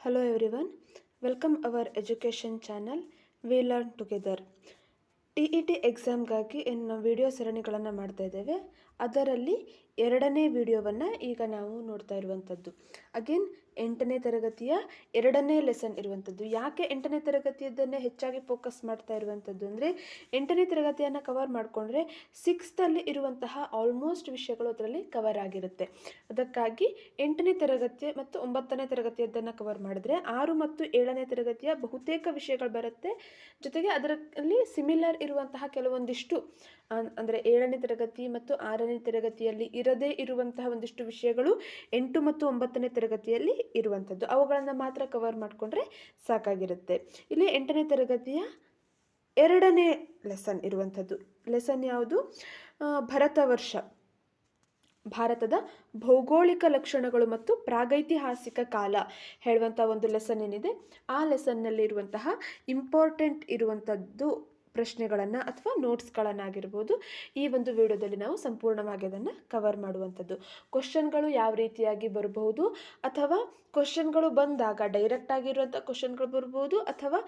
Hello everyone, welcome our education channel We Learn Together. T E T ಎಕ್ಸಾಮ್ಗಾಗಿ ಇನ್ನು video ಸರಣಿಗಳನ್ನು ಮಾಡ್ತಾ ಇದ್ದೇವೆ. ಅದರಲ್ಲಿ ಎರಡನೇ ವಿಡಿಯೋವನ್ನು ಈಗ ನಾವು ನೋಡ್ತಾ ಇರುವಂಥದ್ದು ಅಗೇನ್ ಎಂಟನೇ ತರಗತಿಯ ಎರಡನೇ ಲೆಸನ್ ಇರುವಂಥದ್ದು. ಯಾಕೆ ಎಂಟನೇ ತರಗತಿಯದನ್ನೇ ಹೆಚ್ಚಾಗಿ ಫೋಕಸ್ ಮಾಡ್ತಾ ಇರುವಂಥದ್ದು ಅಂದರೆ, ಎಂಟನೇ ತರಗತಿಯನ್ನು ಕವರ್ ಮಾಡಿಕೊಂಡ್ರೆ ಸಿಕ್ಸ್ತಲ್ಲಿ ಇರುವಂತಹ ಆಲ್ಮೋಸ್ಟ್ ವಿಷಯಗಳು ಅದರಲ್ಲಿ ಕವರ್ ಆಗಿರುತ್ತೆ. ಅದಕ್ಕಾಗಿ ಎಂಟನೇ ತರಗತಿ ಮತ್ತು ಒಂಬತ್ತನೇ ತರಗತಿಯದ್ದನ್ನು ಕವರ್ ಮಾಡಿದ್ರೆ ಆರು ಮತ್ತು ಏಳನೇ ತರಗತಿಯ ಬಹುತೇಕ ವಿಷಯಗಳು ಬರುತ್ತೆ. ಜೊತೆಗೆ ಅದರಲ್ಲಿ ಸಿಮಿಲರ್ ಇರುವಂತಹ ಕೆಲವೊಂದಿಷ್ಟು ಅಂದರೆ ಏಳನೇ ತರಗತಿ ಮತ್ತು ಆರನೇ ತರಗತಿಯಲ್ಲಿ ಇರದೇ ಇರುವಂತಹ ಒಂದಿಷ್ಟು ವಿಷಯಗಳು ಎಂಟು ಮತ್ತು ಒಂಬತ್ತನೇ ತರಗತಿಯಲ್ಲಿ ಇರುವಂಥದ್ದು. ಅವುಗಳನ್ನು ಮಾತ್ರ ಕವರ್ ಮಾಡಿಕೊಂಡ್ರೆ ಸಾಕಾಗಿರುತ್ತೆ. ಇಲ್ಲಿ ಎಂಟನೇ ತರಗತಿಯ ಎರಡನೇ ಲೆಸನ್ ಇರುವಂಥದ್ದು. ಲೆಸನ್ ಯಾವುದು? ಭರತ ವರ್ಷ ಭಾರತದ ಭೌಗೋಳಿಕ ಲಕ್ಷಣಗಳು ಮತ್ತು ಪ್ರಾಗೈತಿಹಾಸಿಕ ಕಾಲ ಹೇಳುವಂಥ ಒಂದು ಲೆಸನ್ ಏನಿದೆ? ಆ ಲೆಸನ್ನಲ್ಲಿ ಇರುವಂತಹ ಇಂಪಾರ್ಟೆಂಟ್ ಇರುವಂಥದ್ದು ಪ್ರಶ್ನೆಗಳನ್ನು ಅಥವಾ ನೋಟ್ಸ್ಗಳನ್ನಾಗಿರ್ಬೋದು ಈ ಒಂದು ವಿಡಿಯೋದಲ್ಲಿ ನಾವು ಸಂಪೂರ್ಣವಾಗಿ ಅದನ್ನು ಕವರ್ ಮಾಡುವಂಥದ್ದು. ಕ್ವಶನ್ಗಳು ಯಾವ ರೀತಿಯಾಗಿ ಬರಬಹುದು ಅಥವಾ ಕ್ವಶನ್ಗಳು ಬಂದಾಗ ಡೈರೆಕ್ಟ್ ಆಗಿರುವಂಥ ಕ್ವಶನ್ಗಳು ಬರ್ಬೋದು ಅಥವಾ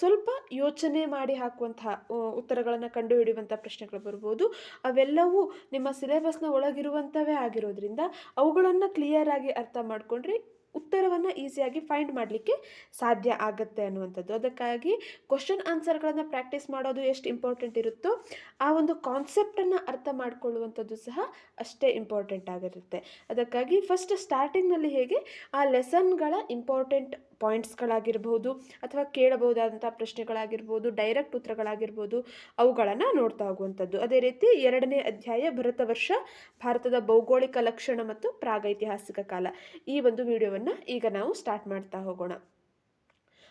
ಸ್ವಲ್ಪ ಯೋಚನೆ ಮಾಡಿ ಹಾಕುವಂತಹ ಉತ್ತರಗಳನ್ನು ಕಂಡುಹಿಡಿಯುವಂಥ ಪ್ರಶ್ನೆಗಳು ಬರ್ಬೋದು. ಅವೆಲ್ಲವೂ ನಿಮ್ಮ ಸಿಲೆಬಸ್ನ ಒಳಗಿರುವಂಥವೇ ಆಗಿರೋದ್ರಿಂದ ಅವುಗಳನ್ನು ಕ್ಲಿಯರ್ ಆಗಿ ಅರ್ಥ ಮಾಡಿಕೊಂಡ್ರೆ ಉತ್ತರವನ್ನು ಈಸಿಯಾಗಿ ಫೈಂಡ್ ಮಾಡಲಿಕ್ಕೆ ಸಾಧ್ಯ ಆಗುತ್ತೆ ಅನ್ನುವಂಥದ್ದು. ಅದಕ್ಕಾಗಿ ಕ್ವಶನ್ ಆನ್ಸರ್ಗಳನ್ನು ಪ್ರಾಕ್ಟೀಸ್ ಮಾಡೋದು ಎಷ್ಟು ಇಂಪಾರ್ಟೆಂಟ್ ಇರುತ್ತೋ ಆ ಒಂದು ಕಾನ್ಸೆಪ್ಟನ್ನು ಅರ್ಥ ಮಾಡ್ಕೊಳ್ಳುವಂಥದ್ದು ಸಹ ಅಷ್ಟೇ ಇಂಪಾರ್ಟೆಂಟ್ ಆಗಿರುತ್ತೆ. ಅದಕ್ಕಾಗಿ ಫಸ್ಟ್ ಸ್ಟಾರ್ಟಿಂಗ್ನಲ್ಲಿ ಹೇಗೆ ಆ ಲೆಸನ್ಗಳ ಇಂಪಾರ್ಟೆಂಟ್ ಪಾಯಿಂಟ್ಸ್ಗಳಾಗಿರ್ಬೋದು ಅಥವಾ ಕೇಳಬಹುದಾದಂಥ ಪ್ರಶ್ನೆಗಳಾಗಿರ್ಬೋದು ಡೈರೆಕ್ಟ್ ಉತ್ತರಗಳಾಗಿರ್ಬೋದು, ಅವುಗಳನ್ನು ನೋಡ್ತಾ ಹೋಗುವಂಥದ್ದು. ಅದೇ ರೀತಿ ಎರಡನೇ ಅಧ್ಯಾಯ ಭರತ ವರ್ಷ, ಭಾರತದ ಭೌಗೋಳಿಕ ಲಕ್ಷಣ ಮತ್ತು ಪ್ರಾಗೈತಿಹಾಸಿಕ ಕಾಲ. ಈ ಒಂದು ವಿಡಿಯೋವನ್ನು ಈಗ ನಾವು ಸ್ಟಾರ್ಟ್ ಮಾಡ್ತಾ ಹೋಗೋಣ.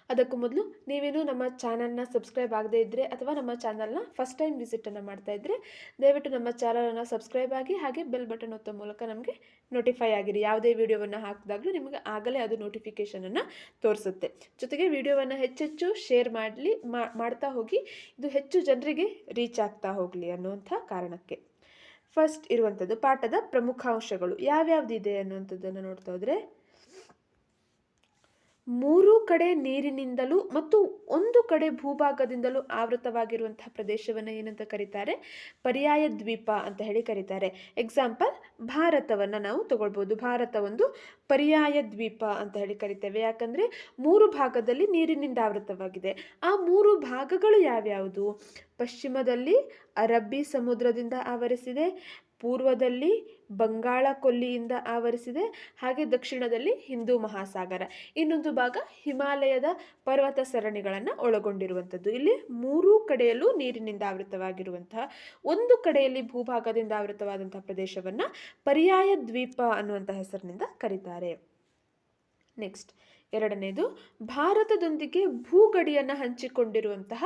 ಅದಕ್ಕೂ ಮೊದಲು ನೀವೇನು ನಮ್ಮ ಚಾನಲ್ನ ಸಬ್ಸ್ಕ್ರೈಬ್ ಆಗದೇ ಇದ್ದರೆ ಅಥವಾ ನಮ್ಮ ಚಾನಲ್ನ ಫಸ್ಟ್ ಟೈಮ್ ವಿಸಿಟನ್ನು ಮಾಡ್ತಾ ಇದ್ದರೆ ದಯವಿಟ್ಟು ನಮ್ಮ ಚಾನಲನ್ನು ಸಬ್ಸ್ಕ್ರೈಬ್ ಆಗಿ ಹಾಗೆ ಬೆಲ್ ಬಟನ್ ಒತ್ತೋ ಮೂಲಕ ನಮಗೆ ನೋಟಿಫೈ ಆಗಿರಿ. ಯಾವುದೇ ವಿಡಿಯೋವನ್ನು ಹಾಕಿದಾಗಲೂ ನಿಮಗೆ ಆಗಲೇ ಅದು ನೋಟಿಫಿಕೇಷನನ್ನು ತೋರಿಸುತ್ತೆ. ಜೊತೆಗೆ ವಿಡಿಯೋವನ್ನು ಹೆಚ್ಚೆಚ್ಚು ಶೇರ್ ಮಾಡಲಿ ಮಾಡ್ತಾ ಹೋಗಿ, ಇದು ಹೆಚ್ಚು ಜನರಿಗೆ ರೀಚ್ ಆಗ್ತಾ ಹೋಗಲಿ ಅನ್ನುವಂಥ ಕಾರಣಕ್ಕೆ. ಫಸ್ಟ್ ಇರುವಂಥದ್ದು ಪಾಠದ ಪ್ರಮುಖ ಅಂಶಗಳು. ಯಾವ್ಯಾವ್ದಿದೆ ಅನ್ನುವಂಥದ್ದನ್ನು ನೋಡ್ತಾ ಹೋದರೆ ಮೂರು ಕಡೆ ನೀರಿನಿಂದಲೂ ಮತ್ತು ಒಂದು ಕಡೆ ಭೂಭಾಗದಿಂದಲೂ ಆವೃತವಾಗಿರುವಂತಹ ಪ್ರದೇಶವನ್ನು ಏನಂತ ಕರೀತಾರೆ? ಪರ್ಯಾಯ ದ್ವೀಪ ಅಂತ ಹೇಳಿ ಕರೀತಾರೆ. ಎಕ್ಸಾಂಪಲ್ ಭಾರತವನ್ನು ನಾವು ತಗೊಳ್ಬೋದು. ಭಾರತ ಒಂದು ಪರ್ಯಾಯ ದ್ವೀಪ ಅಂತ ಹೇಳಿ ಕರಿತೇವೆ. ಯಾಕಂದರೆ ಮೂರು ಭಾಗದಲ್ಲಿ ನೀರಿನಿಂದ ಆವೃತವಾಗಿದೆ. ಆ ಮೂರು ಭಾಗಗಳು ಯಾವ್ಯಾವುದು? ಪಶ್ಚಿಮದಲ್ಲಿ ಅರಬ್ಬಿ ಸಮುದ್ರದಿಂದ ಆವರಿಸಿದೆ. ಪೂರ್ವದಲ್ಲಿ ಬಂಗಾಳ ಕೊಲ್ಲಿಯಿಂದ ಆವರಿಸಿದೆ, ಹಾಗೆ ದಕ್ಷಿಣದಲ್ಲಿ ಹಿಂದೂ ಮಹಾಸಾಗರ. ಇನ್ನೊಂದು ಭಾಗ ಹಿಮಾಲಯದ ಪರ್ವತ ಸರಣಿಗಳನ್ನು ಒಳಗೊಂಡಿರುವಂಥದ್ದು. ಇಲ್ಲಿ ಮೂರೂ ಕಡೆಯಲ್ಲೂ ನೀರಿನಿಂದ ಆವೃತವಾಗಿರುವಂತಹ, ಒಂದು ಕಡೆಯಲ್ಲಿ ಭೂಭಾಗದಿಂದ ಆವೃತವಾದಂತಹ ಪ್ರದೇಶವನ್ನು ಪರ್ಯಾಯ ದ್ವೀಪ ಅನ್ನುವಂಥ ಹೆಸರಿನಿಂದ ಕರೀತಾರೆ. ನೆಕ್ಸ್ಟ್ ಎರಡನೇದು, ಭಾರತದೊಂದಿಗೆ ಭೂಗಡಿಯನ್ನು ಹಂಚಿಕೊಂಡಿರುವಂತಹ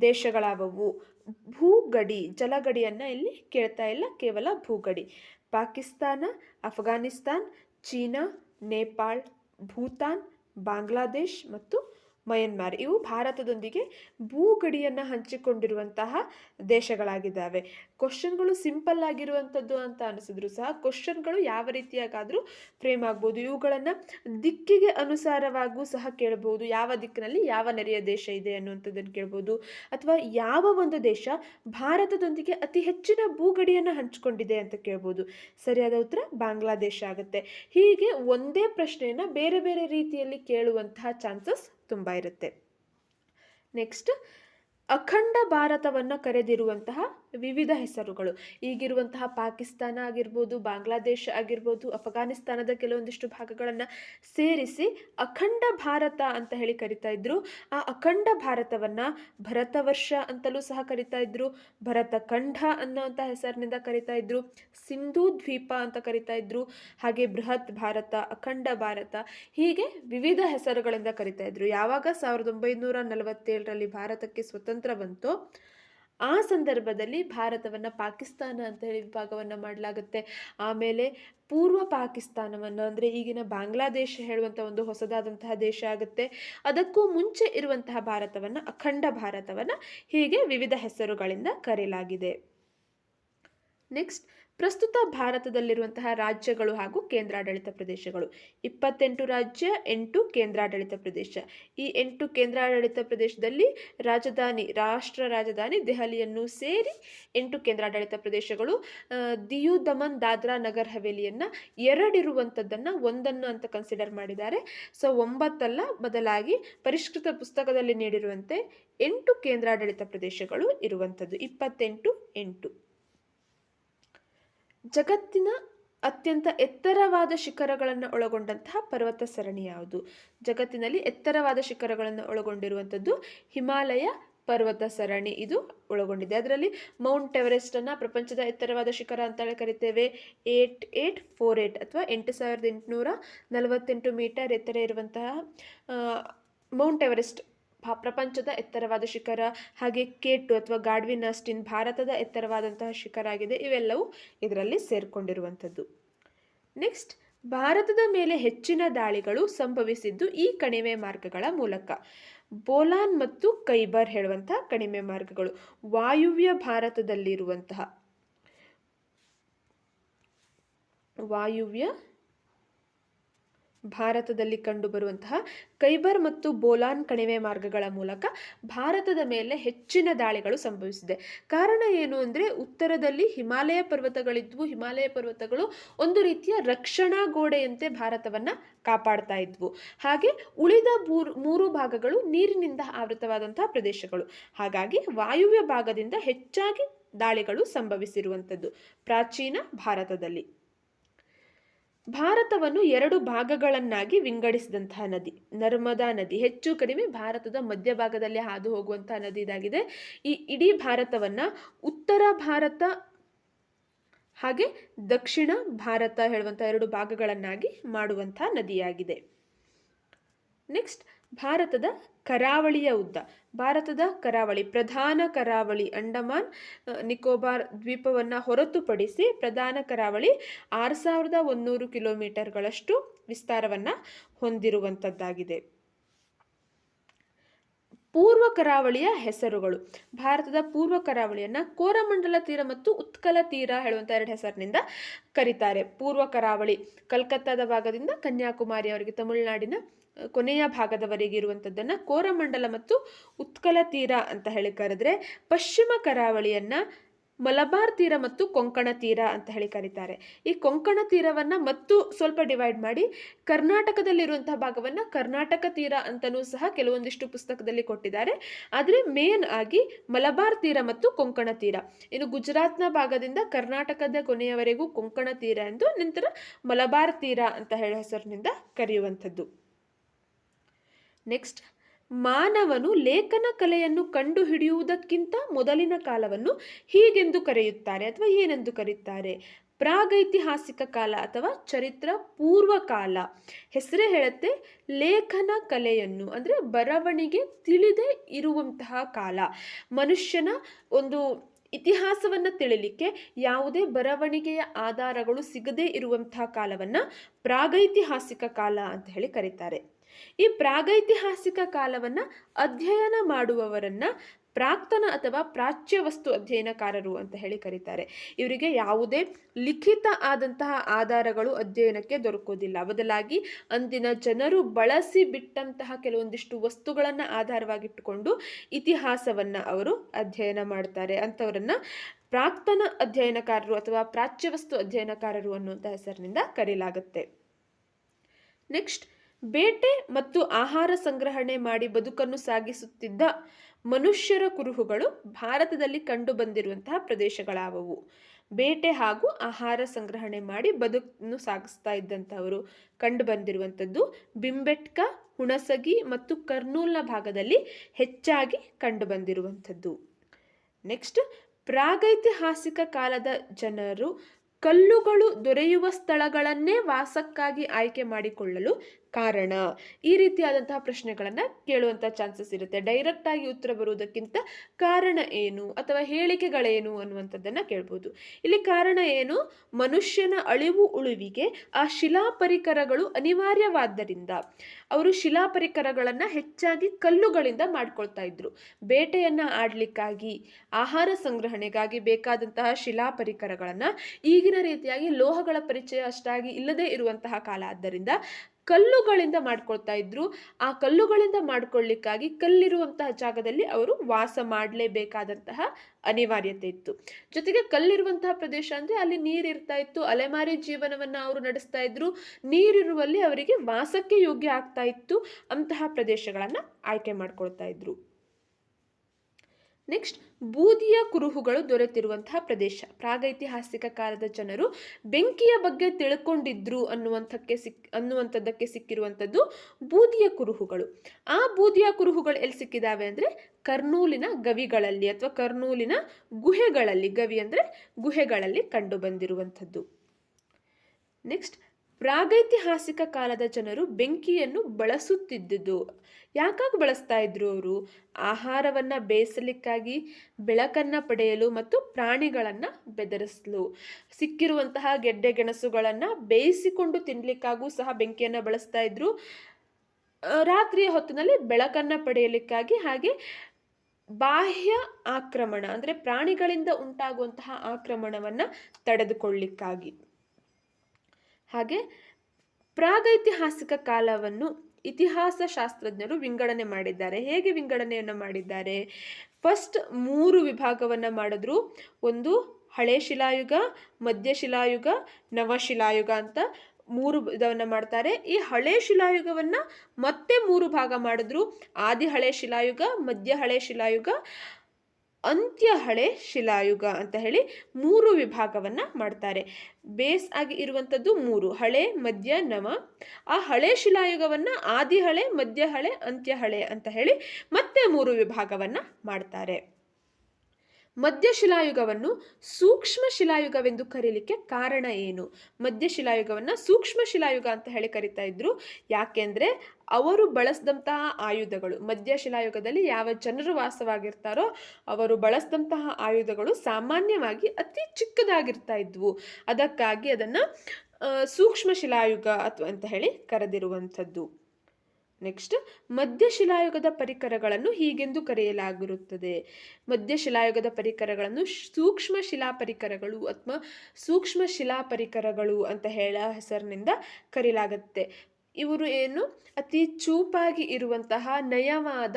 ದೇಶಗಳಾವವು. ಭೂಗಡಿ, ಜಲಗಡಿಯನ್ನು ಇಲ್ಲಿ ಕೇಳ್ತಾ ಇಲ್ಲ, ಕೇವಲ ಭೂಗಡಿ. ಪಾಕಿಸ್ತಾನ, ಅಫ್ಘಾನಿಸ್ತಾನ್, ಚೀನಾ, ನೇಪಾಳ್, ಭೂತಾನ್, ಬಾಂಗ್ಲಾದೇಶ್ ಮತ್ತು ಮಯನ್ಮಾರ್. ಇವು ಭಾರತದೊಂದಿಗೆ ಭೂಗಡಿಯನ್ನು ಹಂಚಿಕೊಂಡಿರುವಂತಹ ದೇಶಗಳಾಗಿದ್ದಾವೆ. ಕ್ವಶನ್ಗಳು ಸಿಂಪಲ್ ಆಗಿರುವಂಥದ್ದು ಅಂತ ಅನಿಸಿದ್ರು ಸಹ ಕ್ವಶನ್ಗಳು ಯಾವ ರೀತಿಯಾಗಾದರೂ ಫ್ರೇಮ್ ಆಗ್ಬೋದು. ಇವುಗಳನ್ನು ದಿಕ್ಕಿಗೆ ಅನುಸಾರವಾಗೂ ಸಹ ಕೇಳಬಹುದು ಯಾವ ದಿಕ್ಕಿನಲ್ಲಿ ಯಾವ ನೆರೆಯ ದೇಶ ಇದೆ ಅನ್ನುವಂಥದ್ದನ್ನು ಕೇಳ್ಬೋದು. ಅಥವಾ ಯಾವ ಒಂದು ದೇಶ ಭಾರತದೊಂದಿಗೆ ಅತಿ ಹೆಚ್ಚಿನ ಭೂಗಡಿಯನ್ನು ಹಂಚಿಕೊಂಡಿದೆ ಅಂತ ಕೇಳ್ಬೋದು. ಸರಿಯಾದ ಉತ್ತರ ಬಾಂಗ್ಲಾದೇಶ ಆಗುತ್ತೆ. ಹೀಗೆ ಒಂದೇ ಪ್ರಶ್ನೆಯನ್ನು ಬೇರೆ ಬೇರೆ ರೀತಿಯಲ್ಲಿ ಕೇಳುವಂತಹ ಚಾನ್ಸಸ್ ತುಂಬ ಇರುತ್ತೆ. ನೆಕ್ಸ್ಟ್ ಅಖಂಡ ಭಾರತವನ್ನು ಕರೆದಿರುವಂತಹ ವಿವಿಧ ಹೆಸರುಗಳು. ಈಗಿರುವಂತಹ ಪಾಕಿಸ್ತಾನ ಆಗಿರ್ಬೋದು, ಬಾಂಗ್ಲಾದೇಶ ಆಗಿರ್ಬೋದು, ಅಫ್ಘಾನಿಸ್ತಾನದ ಕೆಲವೊಂದಿಷ್ಟು ಭಾಗಗಳನ್ನು ಸೇರಿಸಿ ಅಖಂಡ ಭಾರತ ಅಂತ ಹೇಳಿ ಕರಿತಾ ಇದ್ರು. ಆ ಅಖಂಡ ಭಾರತವನ್ನು ಭರತವರ್ಷ ಅಂತಲೂ ಸಹ ಕರಿತಾ ಇದ್ರು. ಭರತಖಂಡ ಅನ್ನೋಂಥ ಹೆಸರಿನಿಂದ ಕರಿತಾ ಇದ್ರು. ಸಿಂಧೂ ದ್ವೀಪ ಅಂತ ಕರಿತಾ ಇದ್ರು. ಹಾಗೆ ಬೃಹತ್ ಭಾರತ, ಅಖಂಡ ಭಾರತ ಹೀಗೆ ವಿವಿಧ ಹೆಸರುಗಳಿಂದ ಕರಿತಾ ಇದ್ರು. ಯಾವಾಗ ಸಾವಿರದ ಒಂಬೈನೂರ ನಲವತ್ತೇಳರಲ್ಲಿ ಭಾರತಕ್ಕೆ ಸ್ವತಂತ್ರ ಬಂತೋ ಆ ಸಂದರ್ಭದಲ್ಲಿ ಭಾರತವನ್ನು ಪಾಕಿಸ್ತಾನ ಅಂತ ಹೇಳಿ ವಿಭಾಗವನ್ನು ಮಾಡಲಾಗುತ್ತೆ. ಆಮೇಲೆ ಪೂರ್ವ ಪಾಕಿಸ್ತಾನವನ್ನು ಅಂದರೆ ಈಗಿನ ಬಾಂಗ್ಲಾದೇಶ ಹೇಳುವಂಥ ಒಂದು ಹೊಸದಾದಂತಹ ದೇಶ ಆಗುತ್ತೆ. ಅದಕ್ಕೂ ಮುಂಚೆ ಇರುವಂತಹ ಭಾರತವನ್ನು, ಅಖಂಡ ಭಾರತವನ್ನು ಹೀಗೆ ವಿವಿಧ ಹೆಸರುಗಳಿಂದ ಕರೆಯಲಾಗಿದೆ. ನೆಕ್ಸ್ಟ್ ಪ್ರಸ್ತುತ ಭಾರತದಲ್ಲಿರುವಂತಹ ರಾಜ್ಯಗಳು ಹಾಗೂ ಕೇಂದ್ರಾಡಳಿತ ಪ್ರದೇಶಗಳು. ಇಪ್ಪತ್ತೆಂಟು ರಾಜ್ಯ, ಎಂಟು ಕೇಂದ್ರಾಡಳಿತ ಪ್ರದೇಶ. ಈ ಎಂಟು ಕೇಂದ್ರಾಡಳಿತ ಪ್ರದೇಶದಲ್ಲಿ ರಾಜಧಾನಿ, ರಾಷ್ಟ್ರ ರಾಜಧಾನಿ ದೆಹಲಿಯನ್ನು ಸೇರಿ ಎಂಟು ಕೇಂದ್ರಾಡಳಿತ ಪ್ರದೇಶಗಳು ದಿಯು ದಮನ್ ದಾದ್ರಾ ನಗರ್ ಹವೇಲಿಯನ್ನು ಎರಡಿರುವಂಥದ್ದನ್ನು ಒಂದನ್ನು ಅಂತ ಕನ್ಸಿಡರ್ ಮಾಡಿದ್ದಾರೆ. ಸೊ, ಒಂಬತ್ತಲ್ಲ ಬದಲಾಗಿ ಪರಿಷ್ಕೃತ ಪುಸ್ತಕದಲ್ಲಿ ನೀಡಿರುವಂತೆ ಎಂಟು ಕೇಂದ್ರಾಡಳಿತ ಪ್ರದೇಶಗಳು ಇರುವಂಥದ್ದು ಇಪ್ಪತ್ತೆಂಟು ಎಂಟು. ಜಗತ್ತಿನ ಅತ್ಯಂತ ಎತ್ತರವಾದ ಶಿಖರಗಳನ್ನು ಒಳಗೊಂಡಂತಹ ಪರ್ವತ ಸರಣಿ ಯಾವುದು? ಜಗತ್ತಿನಲ್ಲಿ ಎತ್ತರವಾದ ಶಿಖರಗಳನ್ನು ಒಳಗೊಂಡಿರುವಂಥದ್ದು ಹಿಮಾಲಯ ಪರ್ವತ ಸರಣಿ ಇದು ಒಳಗೊಂಡಿದೆ. ಅದರಲ್ಲಿ ಮೌಂಟ್ ಎವರೆಸ್ಟನ್ನು ಪ್ರಪಂಚದ ಎತ್ತರವಾದ ಶಿಖರ ಅಂತಲೇ ಕರಿತೇವೆ. ಏಟ್ ಏಟ್, ಫೋರ್, ಏಟ್ ಅಥವಾ ಎಂಟು ಸಾವಿರದ ಎಂಟುನೂರ ನಲವತ್ತೆಂಟು ಮೀಟರ್ ಎತ್ತರ ಇರುವಂತಹ ಮೌಂಟ್ ಎವರೆಸ್ಟ್ ಪ್ರಪಂಚದ ಎತ್ತರವಾದ ಶಿಖರ ಹಾಗೆ ಕೇಟು ಅಥವಾ ಗಾಡ್ವಿನ್ ಅಸ್ಟಿನ್ ಭಾರತದ ಎತ್ತರವಾದಂತಹ ಶಿಖರ ಆಗಿದೆ. ಇವೆಲ್ಲವೂ ಇದರಲ್ಲಿ ಸೇರಿಕೊಂಡಿರುವಂಥದ್ದು. ನೆಕ್ಸ್ಟ್, ಭಾರತದ ಮೇಲೆ ಹೆಚ್ಚಿನ ದಾಳಿಗಳು ಸಂಭವಿಸಿದ್ದು ಈ ಕಣಿವೆ ಮಾರ್ಗಗಳ ಮೂಲಕ. ಬೋಲಾನ್ ಮತ್ತು ಕೈಬರ್ ಹೇಳುವಂತಹ ಕಣಿವೆ ಮಾರ್ಗಗಳು. ವಾಯುವ್ಯ ಭಾರತದಲ್ಲಿರುವಂತಹ. ವಾಯುವ್ಯ ಭಾರತದಲ್ಲಿ ಕಂಡುಬರುವಂತಹ ಕೈಬರ್ ಮತ್ತು ಬೋಲಾನ್ ಕಣಿವೆ ಮಾರ್ಗಗಳ ಮೂಲಕ ಭಾರತದ ಮೇಲೆ ಹೆಚ್ಚಿನ ದಾಳಿಗಳು ಸಂಭವಿಸಿದೆ. ಕಾರಣ ಏನು ಅಂದರೆ ಉತ್ತರದಲ್ಲಿ ಹಿಮಾಲಯ ಪರ್ವತಗಳಿದ್ವು. ಹಿಮಾಲಯ ಪರ್ವತಗಳು ಒಂದು ರೀತಿಯ ರಕ್ಷಣಾ ಗೋಡೆಯಂತೆ ಭಾರತವನ್ನು ಕಾಪಾಡ್ತಾ ಇದ್ವು. ಹಾಗೆ ಉಳಿದ ಮೂರು ಮೂರು ಭಾಗಗಳು ನೀರಿನಿಂದ ಆವೃತವಾದಂತಹ ಪ್ರದೇಶಗಳು. ಹಾಗಾಗಿ ವಾಯುವ್ಯ ಭಾಗದಿಂದ ಹೆಚ್ಚಾಗಿ ದಾಳಿಗಳು ಸಂಭವಿಸಿರುವಂಥದ್ದು. ಪ್ರಾಚೀನ ಭಾರತದಲ್ಲಿ. ಭಾರತವನ್ನು ಎರಡು ಭಾಗಗಳನ್ನಾಗಿ ವಿಂಗಡಿಸಿದಂತಹ ನದಿ, ನರ್ಮದಾ ನದಿ, ಹೆಚ್ಚು ಕಡಿಮೆ ಭಾರತದ ಮಧ್ಯಭಾಗದಲ್ಲಿ ಹಾದು ಹೋಗುವಂತಹ ನದಿ ಇದಾಗಿದೆ. ಈ ಇಡೀ ಭಾರತವನ್ನು ಉತ್ತರ ಭಾರತ ಹಾಗೆ ದಕ್ಷಿಣ ಭಾರತ ಹೇಳುವಂಥ ಎರಡು ಭಾಗಗಳನ್ನಾಗಿ ಮಾಡುವಂಥ ನದಿಯಾಗಿದೆ. ನೆಕ್ಸ್ಟ್ ಭಾರತದ ಕರಾವಳಿಯ ಉದ್ದ. ಭಾರತದ ಕರಾವಳಿ, ಪ್ರಧಾನ ಕರಾವಳಿ ಅಂಡಮಾನ್ ನಿಕೋಬಾರ್ ದ್ವೀಪವನ್ನು ಹೊರತುಪಡಿಸಿ ಪ್ರಧಾನ ಕರಾವಳಿ ಆರು ಸಾವಿರದ ಒಂದೂರು ಕಿಲೋಮೀಟರ್ಗಳಷ್ಟು ವಿಸ್ತಾರವನ್ನು ಹೊಂದಿರುವಂಥದ್ದಾಗಿದೆ ಪೂರ್ವ ಕರಾವಳಿಯ ಹೆಸರುಗಳು. ಭಾರತದ ಪೂರ್ವ ಕರಾವಳಿಯನ್ನು ಕೋರಮಂಡಲ ತೀರ ಮತ್ತು ಉತ್ಕಲ ತೀರ ಹೇಳುವಂಥ ಎರಡು ಹೆಸರಿನಿಂದ ಕರೀತಾರೆ. ಪೂರ್ವ ಕರಾವಳಿ ಕಲ್ಕತ್ತಾದ ಭಾಗದಿಂದ ಕನ್ಯಾಕುಮಾರಿ ಅವರಿಗೆ ತಮಿಳುನಾಡಿನ ಕೊನೆಯ ಭಾಗದವರೆಗೆ ಇರುವಂಥದ್ದನ್ನು ಕೋರಮಂಡಲ ಮತ್ತು ಉತ್ಕಲ ತೀರ ಅಂತ ಹೇಳಿ ಕರೆದ್ರೆ ಪಶ್ಚಿಮ ಕರಾವಳಿಯನ್ನು ಮಲಬಾರ್ ತೀರ ಮತ್ತು ಕೊಂಕಣ ತೀರ ಅಂತ ಹೇಳಿ ಕರೀತಾರೆ. ಈ ಕೊಂಕಣ ತೀರವನ್ನು ಮತ್ತು ಸ್ವಲ್ಪ ಡಿವೈಡ್ ಮಾಡಿ ಕರ್ನಾಟಕದಲ್ಲಿರುವಂತಹ ಭಾಗವನ್ನು ಕರ್ನಾಟಕ ತೀರ ಅಂತಲೂ ಸಹ ಕೆಲವೊಂದಿಷ್ಟು ಪುಸ್ತಕದಲ್ಲಿ ಕೊಟ್ಟಿದ್ದಾರೆ. ಆದರೆ ಮೇನ್ ಆಗಿ ಮಲಬಾರ್ ತೀರ ಮತ್ತು ಕೊಂಕಣ ತೀರ. ಇನ್ನು ಗುಜರಾತ್ನ ಭಾಗದಿಂದ ಕರ್ನಾಟಕದ ಕೊನೆಯವರೆಗೂ ಕೊಂಕಣ ತೀರ ಎಂದು ನಂತರ ಮಲಬಾರ್ ತೀರ ಅಂತ ಹೇಳಿ ಹೆಸರಿನಿಂದ ಕರೆಯುವಂಥದ್ದು. ನೆಕ್ಸ್ಟ್ ಮಾನವನು ಲೇಖನ ಕಲೆಯನ್ನು ಕಂಡುಹಿಡಿಯುವುದಕ್ಕಿಂತ ಮೊದಲಿನ ಕಾಲವನ್ನು ಹೀಗೆಂದು ಕರೆಯುತ್ತಾರೆ ಅಥವಾ ಏನೆಂದು ಕರೆಯುತ್ತಾರೆ? ಪ್ರಾಗೈತಿಹಾಸಿಕ ಕಾಲ ಅಥವಾ ಚರಿತ್ರ ಪೂರ್ವ ಕಾಲ ಹೆಸರೇ ಹೇಳುತ್ತೆ ಲೇಖನ ಕಲೆಯನ್ನು, ಅಂದರೆ ಬರವಣಿಗೆ ತಿಳಿದೇ ಇರುವಂತಹ ಕಾಲ. ಮನುಷ್ಯನ ಒಂದು ಇತಿಹಾಸವನ್ನು ತಿಳಿಲಿಕ್ಕೆ ಯಾವುದೇ ಬರವಣಿಗೆಯ ಆಧಾರಗಳು ಸಿಗದೇ ಇರುವಂತಹ ಕಾಲವನ್ನು ಪ್ರಾಗೈತಿಹಾಸಿಕ ಕಾಲ ಅಂತ ಹೇಳಿ ಕರೀತಾರೆ. ಈ ಪ್ರಾಗೈತಿಹಾಸಿಕ ಕಾಲವನ್ನು ಅಧ್ಯಯನ ಮಾಡುವವರನ್ನ ಪ್ರಾಕ್ತನ ಅಥವಾ ಪ್ರಾಚ್ಯ ವಸ್ತು ಅಧ್ಯಯನಕಾರರು ಅಂತ ಹೇಳಿ ಕರೀತಾರೆ. ಇವರಿಗೆ ಯಾವುದೇ ಲಿಖಿತ ಆದಂತಹ ಆಧಾರಗಳು ಅಧ್ಯಯನಕ್ಕೆ ದೊರಕೋದಿಲ್ಲ ಬದಲಾಗಿ ಅಂದಿನ ಜನರು ಬಳಸಿ ಬಿಟ್ಟಂತಹ ಕೆಲವೊಂದಿಷ್ಟು ವಸ್ತುಗಳನ್ನು ಆಧಾರವಾಗಿಟ್ಟುಕೊಂಡು ಇತಿಹಾಸವನ್ನು ಅವರು ಅಧ್ಯಯನ ಮಾಡ್ತಾರೆ. ಅಂಥವರನ್ನು ಪ್ರಾಕ್ತನ ಅಧ್ಯಯನಕಾರರು ಅಥವಾ ಪ್ರಾಚ್ಯ ವಸ್ತು ಅಧ್ಯಯನಕಾರರು ಅನ್ನುವಂಥ ಹೆಸರಿನಿಂದ ಕರೆಯಲಾಗುತ್ತೆ ನೆಕ್ಸ್ಟ್ ಬೇಟೆ ಮತ್ತು ಆಹಾರ ಸಂಗ್ರಹಣೆ ಮಾಡಿ ಬದುಕನ್ನು ಸಾಗಿಸುತ್ತಿದ್ದ ಮನುಷ್ಯರ ಕುರುಹುಗಳು ಭಾರತದಲ್ಲಿ ಕಂಡುಬಂದಿರುವಂತಹ ಪ್ರದೇಶಗಳಾವವು. ಬೇಟೆ ಹಾಗೂ ಆಹಾರ ಸಂಗ್ರಹಣೆ ಮಾಡಿ ಬದುಕನ್ನು ಸಾಗಿಸ್ತಾ ಇದ್ದಂಥವರು ಕಂಡು ಬಂದಿರುವಂಥದ್ದು ಬಿಂಬೆಟ್ಕ, ಹುಣಸಗಿ ಮತ್ತು ಕರ್ನೂಲ್ನ ಭಾಗದಲ್ಲಿ ಹೆಚ್ಚಾಗಿ ಕಂಡು ಬಂದಿರುವಂಥದ್ದು. ನೆಕ್ಸ್ಟ್, ಪ್ರಾಗೈತಿಹಾಸಿಕ ಕಾಲದ ಜನರು ಕಲ್ಲುಗಳು ದೊರೆಯುವ ಸ್ಥಳಗಳನ್ನೇ ವಾಸಕ್ಕಾಗಿ ಆಯ್ಕೆ ಮಾಡಿಕೊಳ್ಳಲು ಕಾರಣ? ಈ ರೀತಿಯಾದಂತಹ ಪ್ರಶ್ನೆಗಳನ್ನು ಕೇಳುವಂಥ ಚಾನ್ಸಸ್ ಇರುತ್ತೆ. ಡೈರೆಕ್ಟ್ ಆಗಿ ಉತ್ತರ ಬರುವುದಕ್ಕಿಂತ ಕಾರಣ ಏನು ಅಥವಾ ಹೇಳಿಕೆಗಳೇನು ಅನ್ನುವಂಥದ್ದನ್ನು ಕೇಳ್ಬೋದು. ಇಲ್ಲಿ ಕಾರಣ ಏನು? ಮನುಷ್ಯನ ಅಳಿವು ಉಳುವಿಗೆ ಆ ಶಿಲಾ ಪರಿಕರಗಳು ಅನಿವಾರ್ಯವಾದ್ದರಿಂದ. ಅವರು ಶಿಲಾ ಪರಿಕರಗಳನ್ನು ಹೆಚ್ಚಾಗಿ ಕಲ್ಲುಗಳಿಂದ ಮಾಡ್ಕೊಳ್ತಾ ಇದ್ರು. ಬೇಟೆಯನ್ನು ಆಡಲಿಕ್ಕಾಗಿ, ಆಹಾರ ಸಂಗ್ರಹಣೆಗಾಗಿ ಬೇಕಾದಂತಹ ಶಿಲಾ ಪರಿಕರಗಳನ್ನು ಈಗ ಈಗಿನ ರೀತಿಯಾಗಿ ಲೋಹಗಳ ಪರಿಚಯ ಅಷ್ಟಾಗಿ ಇಲ್ಲದೇ ಇರುವಂತಹ ಕಾಲ. ಆದ್ದರಿಂದ ಕಲ್ಲುಗಳಿಂದ ಮಾಡ್ಕೊಳ್ತಾ ಇದ್ರು. ಆ ಕಲ್ಲುಗಳಿಂದ ಮಾಡ್ಕೊಳ್ಳಿಕ್ಕಾಗಿ ಕಲ್ಲಿರುವಂತಹ ಜಾಗದಲ್ಲಿ ಅವರು ವಾಸ ಮಾಡಲೇಬೇಕಾದಂತಹ ಅನಿವಾರ್ಯತೆ ಇತ್ತು. ಜೊತೆಗೆ ಕಲ್ಲಿರುವಂತಹ ಪ್ರದೇಶ ಅಂದ್ರೆ ಅಲ್ಲಿ ನೀರ್ ಇರ್ತಾ ಇತ್ತು. ಅಲೆಮಾರಿ ಜೀವನವನ್ನ ಅವರು ನಡೆಸ್ತಾ ಇದ್ರು. ನೀರಿರುವಲ್ಲಿ ಅವರಿಗೆ ವಾಸಕ್ಕೆ ಯೋಗ್ಯ ಆಗ್ತಾ ಇತ್ತು. ಅಂತಹ ಪ್ರದೇಶಗಳನ್ನ ಆಯ್ಕೆ ಮಾಡ್ಕೊಳ್ತಾ ಇದ್ರು. ನೆಕ್ಸ್ಟ್ ಬೂದಿಯ ಕುರುಹುಗಳು ದೊರೆತಿರುವಂತಹ ಪ್ರದೇಶ. ಪ್ರಾಗೈತಿಹಾಸಿಕ ಕಾಲದ ಜನರು ಬೆಂಕಿಯ ಬಗ್ಗೆ ತಿಳ್ಕೊಂಡಿದ್ರು ಅನ್ನುವಂಥಕ್ಕೆ ಸಿಕ್, ಅನ್ನುವಂಥದ್ದಕ್ಕೆ ಸಿಕ್ಕಿರುವಂಥದ್ದು ಬೂದಿಯ ಕುರುಹುಗಳು. ಆ ಬೂದಿಯ ಕುರುಹುಗಳು ಎಲ್ಲಿ ಸಿಕ್ಕಿದಾವೆ ಅಂದರೆ ಕರ್ನೂಲಿನ ಗವಿಗಳಲ್ಲಿ ಅಥವಾ ಕರ್ನೂಲಿನ ಗುಹೆಗಳಲ್ಲಿ, ಗವಿ ಅಂದರೆ ಗುಹೆಗಳಲ್ಲಿ ಕಂಡುಬಂದಿರುವಂಥದ್ದು ನೆಕ್ಸ್ಟ್ ಪ್ರಾಗೈತಿಹಾಸಿಕ ಕಾಲದ ಜನರು ಬೆಂಕಿಯನ್ನು ಬಳಸುತ್ತಿದ್ದುದು. ಯಾಕಾಗಿ ಬಳಸ್ತಾ ಇದ್ರು ಅವರು? ಆಹಾರವನ್ನು ಬೇಯಿಸಲಿಕ್ಕಾಗಿ ಬೆಳಕನ್ನು ಪಡೆಯಲು ಮತ್ತು ಪ್ರಾಣಿಗಳನ್ನು ಬೆದರಿಸಲು. ಸಿಕ್ಕಿರುವಂತಹ ಗೆಡ್ಡೆ ಗೆಣಸುಗಳನ್ನು ಬೇಯಿಸಿಕೊಂಡು ತಿನ್ನಲಿಕ್ಕಾಗೂ ಸಹ ಬೆಂಕಿಯನ್ನು ಬಳಸ್ತಾ ಇದ್ರು. ರಾತ್ರಿಯ ಹೊತ್ತಿನಲ್ಲಿ ಬೆಳಕನ್ನು ಪಡೆಯಲಿಕ್ಕಾಗಿ ಹಾಗೆ ಬಾಹ್ಯ ಆಕ್ರಮಣ, ಅಂದರೆ ಪ್ರಾಣಿಗಳಿಂದ ಉಂಟಾಗುವಂತಹ ಆಕ್ರಮಣವನ್ನು ತಡೆದುಕೊಳ್ಳಿಕ್ಕಾಗಿ. ಹಾಗೆ ಪ್ರಾಗೈತಿಹಾಸಿಕ ಕಾಲವನ್ನು ಇತಿಹಾಸ ಶಾಸ್ತ್ರಜ್ಞರು ವಿಂಗಡಣೆ ಮಾಡಿದ್ದಾರೆ. ಹೇಗೆ ವಿಂಗಡಣೆಯನ್ನು ಮಾಡಿದ್ದಾರೆ? ಫಸ್ಟ್ ಮೂರು ವಿಭಾಗವನ್ನು ಮಾಡಿದ್ರು. ಒಂದು ಹಳೆ ಶಿಲಾಯುಗ, ಮಧ್ಯ ಶಿಲಾಯುಗ ನವಶಿಲಾಯುಗ ಅಂತ ಮೂರು ಇದನ್ನು ಮಾಡ್ತಾರೆ. ಈ ಹಳೆ ಶಿಲಾಯುಗವನ್ನು ಮತ್ತೆ ಮೂರು ಭಾಗ ಮಾಡಿದ್ರು. ಆದಿ ಹಳೆ ಶಿಲಾಯುಗ, ಮಧ್ಯ ಹಳೆ ಶಿಲಾಯುಗ ಅಂತ್ಯ ಹಳೆ ಶಿಲಾಯುಗ ಅಂತ ಹೇಳಿ ಮೂರು ವಿಭಾಗವನ್ನು ಮಾಡ್ತಾರೆ. ಬೇಸ್ ಆಗಿ ಇರುವಂಥದ್ದು ಮೂರು, ಹಳೆ, ಮಧ್ಯ, ನವ. ಆ ಹಳೆ ಶಿಲಾಯುಗವನ್ನು ಆದಿ ಹಳೆ ಮಧ್ಯ ಹಳೆ ಅಂತ್ಯ ಹಳೆ ಅಂತ ಹೇಳಿ ಮತ್ತೆ ಮೂರು ವಿಭಾಗವನ್ನು ಮಾಡ್ತಾರೆ. ಮಧ್ಯ ಶಿಲಾಯುಗವನ್ನು ಸೂಕ್ಷ್ಮ ಶಿಲಾಯುಗವೆಂದು ಕರೀಲಿಕ್ಕೆ ಕಾರಣ ಏನು? ಮಧ್ಯಶಿಲಾಯುಗವನ್ನು ಸೂಕ್ಷ್ಮ ಶಿಲಾಯುಗ ಅಂತ ಹೇಳಿ ಕರಿತಾ ಇದ್ರು. ಯಾಕೆಂದ್ರೆ ಅವರು ಬಳಸಿದಂತಹ ಆಯುಧಗಳು, ಮಧ್ಯಶಿಲಾಯುಗದಲ್ಲಿ ಯಾವ ಜನರು ವಾಸವಾಗಿರ್ತಾರೋ ಅವರು ಬಳಸಿದಂತಹ ಆಯುಧಗಳು ಸಾಮಾನ್ಯವಾಗಿ ಅತಿ ಚಿಕ್ಕದಾಗಿರ್ತಾ ಇದ್ವು. ಅದಕ್ಕಾಗಿ ಅದನ್ನು ಸೂಕ್ಷ್ಮ ಶಿಲಾಯುಗ ಅಥವಾ ಅಂತ ಹೇಳಿ ಕರೆದಿರುವಂಥದ್ದು. ನೆಕ್ಸ್ಟ್ ಮಧ್ಯಶಿಲಾಯುಗದ ಪರಿಕರಗಳನ್ನು ಹೀಗೆಂದು ಕರೆಯಲಾಗಿರುತ್ತದೆ. ಮಧ್ಯಶಿಲಾಯುಗದ ಪರಿಕರಗಳನ್ನು ಸೂಕ್ಷ್ಮ ಶಿಲಾ ಪರಿಕರಗಳು ಅಥವಾ ಸೂಕ್ಷ್ಮ ಶಿಲಾ ಪರಿಕರಗಳು ಅಂತ ಹೇಳ ಹೆಸರಿನಿಂದ ಕರೆಯಲಾಗುತ್ತೆ. ಇವರು ಏನು? ಅತಿ ಚೂಪಾಗಿ ಇರುವಂತಹ ನಯವಾದ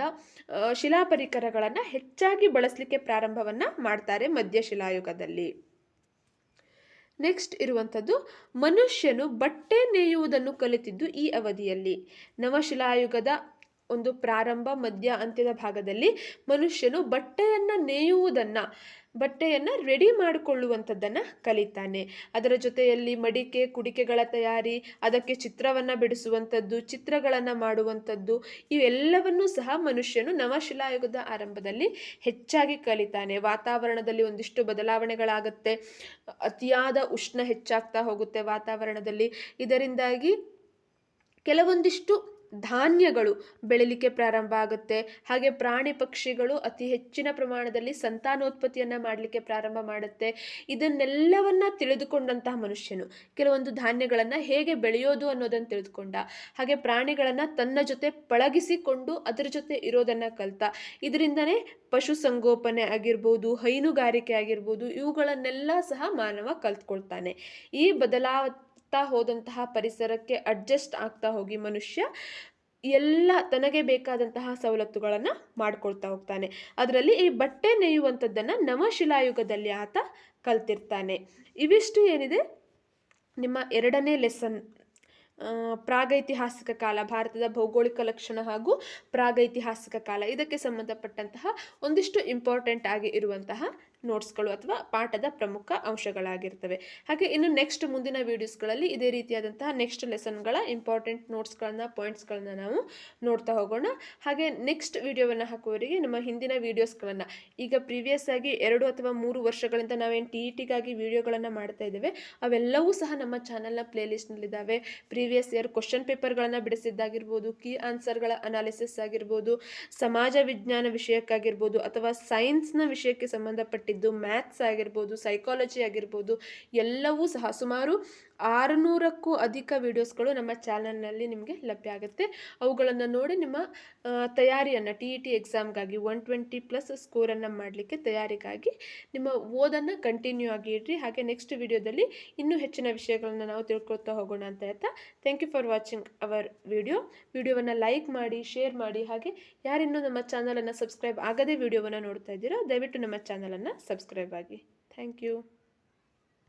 ಶಿಲಾ ಪರಿಕರಗಳನ್ನು ಹೆಚ್ಚಾಗಿ ಬಳಸಲಿಕ್ಕೆ ಪ್ರಾರಂಭವನ್ನು ಮಾಡ್ತಾರೆ ಮಧ್ಯಶಿಲಾಯುಗದಲ್ಲಿ ನೆಕ್ಸ್ಟ್ ಇರುವಂಥದ್ದು ಮನುಷ್ಯನು ಬಟ್ಟೆ ನೇಯುವುದನ್ನು ಕಲಿತಿದ್ದು ಈ ಅವಧಿಯಲ್ಲಿ. ನವಶಿಲಾಯುಗದ ಒಂದು ಪ್ರಾರಂಭ, ಮಧ್ಯ, ಅಂತ್ಯದ ಭಾಗದಲ್ಲಿ ಮನುಷ್ಯನು ಬಟ್ಟೆಯನ್ನು ನೇಯುವುದನ್ನು, ಬಟ್ಟೆಯನ್ನು ರೆಡಿ ಮಾಡಿಕೊಳ್ಳುವಂಥದ್ದನ್ನು ಕಲಿತಾನೆ. ಅದರ ಜೊತೆಯಲ್ಲಿ ಮಡಿಕೆ, ಕುಡಿಕೆಗಳ ತಯಾರಿ, ಅದಕ್ಕೆ ಚಿತ್ರವನ್ನು ಬಿಡಿಸುವಂಥದ್ದು, ಚಿತ್ರಗಳನ್ನು ಮಾಡುವಂಥದ್ದು, ಇವೆಲ್ಲವನ್ನೂ ಸಹ ಮನುಷ್ಯನು ನವಶಿಲಾಯುಗದ ಆರಂಭದಲ್ಲಿ ಹೆಚ್ಚಾಗಿ ಕಲಿತಾನೆ. ವಾತಾವರಣದಲ್ಲಿ ಒಂದಿಷ್ಟು ಬದಲಾವಣೆಗಳಾಗುತ್ತೆ. ಅತಿಯಾದ ಉಷ್ಣ ಹೆಚ್ಚಾಗ್ತಾ ಹೋಗುತ್ತೆ ವಾತಾವರಣದಲ್ಲಿ. ಇದರಿಂದಾಗಿ ಕೆಲವೊಂದಿಷ್ಟು ಧಾನ್ಯಗಳು ಬೆಳಿಲಿಕ್ಕೆ ಪ್ರಾರಂಭ ಆಗುತ್ತೆ. ಹಾಗೆ ಪ್ರಾಣಿ ಪಕ್ಷಿಗಳು ಅತಿ ಹೆಚ್ಚಿನ ಪ್ರಮಾಣದಲ್ಲಿ ಸಂತಾನೋತ್ಪತ್ತಿಯನ್ನು ಮಾಡಲಿಕ್ಕೆ ಪ್ರಾರಂಭ ಮಾಡುತ್ತೆ. ಇದನ್ನೆಲ್ಲವನ್ನ ತಿಳಿದುಕೊಂಡಂತಹ ಮನುಷ್ಯನು. ಕೆಲವೊಂದು ಧಾನ್ಯಗಳನ್ನು ಹೇಗೆ ಬೆಳೆಯೋದು ಅನ್ನೋದನ್ನು ತಿಳಿದುಕೊಂಡ. ಹಾಗೆ ಪ್ರಾಣಿಗಳನ್ನು ತನ್ನ ಜೊತೆ ಪಳಗಿಸಿಕೊಂಡು ಅದರ ಜೊತೆ ಇರೋದನ್ನು ಕಲ್ತ. ಇದರಿಂದನೇ ಪಶುಸಂಗೋಪನೆ ಆಗಿರ್ಬೋದು, ಹೈನುಗಾರಿಕೆ ಆಗಿರ್ಬೋದು, ಇವುಗಳನ್ನೆಲ್ಲ ಸಹ ಮಾನವ ಕಲ್ತ್ಕೊಳ್ತಾನೆ. ಈ ಬದಲಾವ ಆಗ್ತಾ ಹೋದಂತಹ ಪರಿಸರಕ್ಕೆ ಅಡ್ಜಸ್ಟ್ ಆಗ್ತಾ ಹೋಗಿ ಮನುಷ್ಯ ಎಲ್ಲ ತನಗೆ ಬೇಕಾದಂತಹ ಸವಲತ್ತುಗಳನ್ನು ಮಾಡ್ಕೊಳ್ತಾ ಹೋಗ್ತಾನೆ. ಅದರಲ್ಲಿ ಈ ಬಟ್ಟೆ ನೇಯುವಂಥದ್ದನ್ನು ನವಶಿಲಾಯುಗದಲ್ಲಿ ಆತ ಕಲ್ತಿರ್ತಾನೆ. ಇವಿಷ್ಟು ಏನಿದೆ? ನಿಮ್ಮ ಎರಡನೇ ಲೆಸನ್ ಪ್ರಾಗೈತಿಹಾಸಿಕ ಕಾಲ, ಭಾರತದ ಭೌಗೋಳಿಕ ಲಕ್ಷಣ ಹಾಗೂ ಪ್ರಾಗೈತಿಹಾಸಿಕ ಕಾಲ ಇದಕ್ಕೆ ಸಂಬಂಧಪಟ್ಟಂತಹ ಒಂದಿಷ್ಟು ಇಂಪಾರ್ಟೆಂಟ್ ಆಗಿ ಇರುವಂತಹ ನೋಟ್ಸ್ಗಳು ಅಥವಾ ಪಾಠದ ಪ್ರಮುಖ ಅಂಶಗಳಾಗಿರ್ತವೆ. ಹಾಗೆ ಇನ್ನು ನೆಕ್ಸ್ಟ್ ಮುಂದಿನ ವೀಡಿಯೋಸ್ಗಳಲ್ಲಿ ಇದೇ ರೀತಿಯಾದಂತಹ ನೆಕ್ಸ್ಟ್ ಲೆಸನ್ಗಳ ಇಂಪಾರ್ಟೆಂಟ್ ನೋಟ್ಸ್ಗಳನ್ನ ಪಾಯಿಂಟ್ಸ್ಗಳನ್ನ ನಾವು ನೋಡ್ತಾ ಹೋಗೋಣ. ಹಾಗೆ ನೆಕ್ಸ್ಟ್ ವಿಡಿಯೋವನ್ನು ಹಾಕುವವರಿಗೆ ನಮ್ಮ ಹಿಂದಿನ ವೀಡಿಯೋಸ್ಗಳನ್ನು ಈಗ ಪ್ರೀವಿಯಸ್ ಆಗಿ ಎರಡು ಅಥವಾ ಮೂರು ವರ್ಷಗಳಿಂದ ನಾವೇನು ಟಿ ಇ ಟಿಗಾಗಿ ವಿಡಿಯೋಗಳನ್ನು ಮಾಡ್ತಾ ಇದ್ದೇವೆ, ಅವೆಲ್ಲವೂ ಸಹ ನಮ್ಮ ಚಾನಲ್ನ ಪ್ಲೇಲಿಸ್ಟ್ನಲ್ಲಿದ್ದಾವೆ ಪ್ರೀವಿಯಸ್ ಇಯರ್ ಕ್ವಶನ್ ಪೇಪರ್ಗಳನ್ನು ಬಿಡಿಸಿದ್ದಾಗಿರ್ಬೋದು ಕೀ ಆನ್ಸರ್ಗಳ ಅನಾಲಿಸಿಸ್ ಆಗಿರ್ಬೋದು, ಸಮಾಜ ವಿಜ್ಞಾನ ವಿಷಯಕ್ಕಾಗಿರ್ಬೋದು ಅಥವಾ ಸೈನ್ಸ್ನ ವಿಷಯಕ್ಕೆ ಸಂಬಂಧಪಟ್ಟಿದ್ದು ಮ್ಯಾಥ್ಸ್ ಆಗಿರ್ಬೋದು ಸೈಕಾಲಜಿ ಆಗಿರ್ಬೋದು ಎಲ್ಲವೂ ಸಹ ಸುಮಾರು ಆರುನೂರಕ್ಕೂ ಅಧಿಕ ವೀಡಿಯೋಸ್ಗಳು ನಮ್ಮ ಚಾನಲ್ನಲ್ಲಿ ನಿಮಗೆ ಲಭ್ಯ ಆಗುತ್ತೆ. ಅವುಗಳನ್ನು ನೋಡಿ ನಿಮ್ಮ ತಯಾರಿಯನ್ನು ಟಿ ಇ ಟಿ ಎಕ್ಸಾಮ್ಗಾಗಿ ಒನ್ ಟ್ವೆಂಟಿ ಪ್ಲಸ್ ಸ್ಕೋರನ್ನು ಮಾಡಲಿಕ್ಕೆ ತಯಾರಿಗಾಗಿ ನಿಮ್ಮ ಓದನ್ನು ಕಂಟಿನ್ಯೂ ಆಗಿ ಇಡ್ರಿ. ಹಾಗೆ ನೆಕ್ಸ್ಟ್ ವಿಡಿಯೋದಲ್ಲಿ ಇನ್ನೂ ಹೆಚ್ಚಿನ ವಿಷಯಗಳನ್ನು ನಾವು ತಿಳ್ಕೊಳ್ತಾ ಹೋಗೋಣ ಅಂತ ಹೇಳ್ತಾ. Thank you for watching our video ವಿಡಿಯೋವನ್ನು ಲೈಕ್ ಮಾಡಿ ಶೇರ್ ಮಾಡಿ. ಹಾಗೆ ಯಾರಿನ್ನೂ ನಮ್ಮ ಚಾನಲನ್ನು ಸಬ್ಸ್ಕ್ರೈಬ್ ಆಗದೇ ವಿಡಿಯೋವನ್ನು ನೋಡ್ತಾ ಇದ್ದೀರೋ ದಯವಿಟ್ಟು ನಮ್ಮ ಚಾನಲನ್ನು ಸಬ್ಸ್ಕ್ರೈಬ್ ಆಗಿ. Thank you